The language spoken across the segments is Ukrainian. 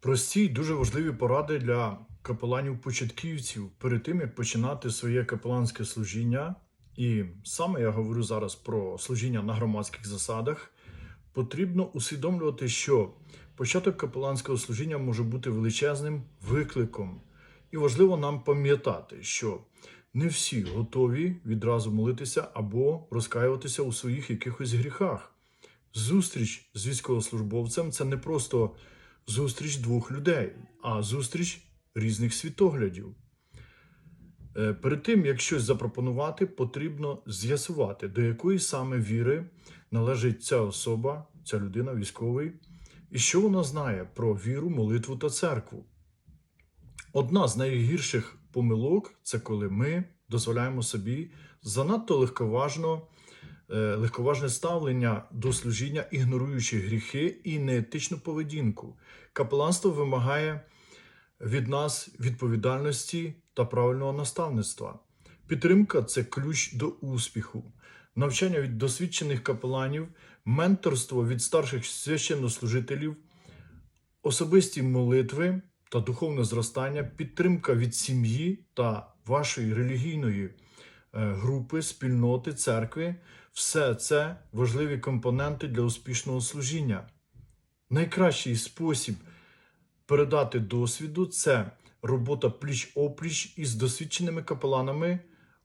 Прості й дуже важливі поради для капеланів-початківців перед тим, як починати своє капеланське служіння. І саме я говорю зараз про служіння на громадських засадах. Потрібно усвідомлювати, що початок капеланського служіння може бути величезним викликом. І важливо нам пам'ятати, що не всі готові відразу молитися або розкаюватися у своїх якихось гріхах. Зустріч з військовослужбовцем це не просто зустріч двох людей, а зустріч різних світоглядів. Е, Перед тим, як щось запропонувати, потрібно з'ясувати, до якої саме віри належить ця особа, ця людина, військовий, і що вона знає про віру, молитву та церкву. Одна з найгірших помилок це коли ми дозволяємо собі занадто легковажно, легковажне ставлення до служіння, ігноруючи гріхи і неетичну поведінку. Капеланство вимагає від нас відповідальності та правильного наставництва. Підтримка це ключ до успіху. Навчання від досвідчених капеланів, менторство від старших священнослужителів, особисті молитви та духовне зростання, підтримка від сім'ї та вашої релігійної е, групи, спільноти, церкви все це важливі компоненти для успішного служіння. Найкращий спосіб передати досвіду це робота пліч-опліч із досвідченими капеланами,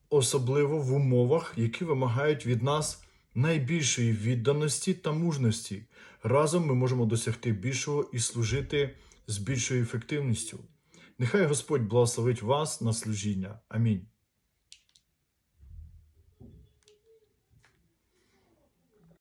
особливо в умовах, які вимагають від нас найбільшої відданості та мужності. Разом ми можемо досягти більшого і служити з більшою ефективністю. Нехай Господь благословить вас на служіння. Амінь.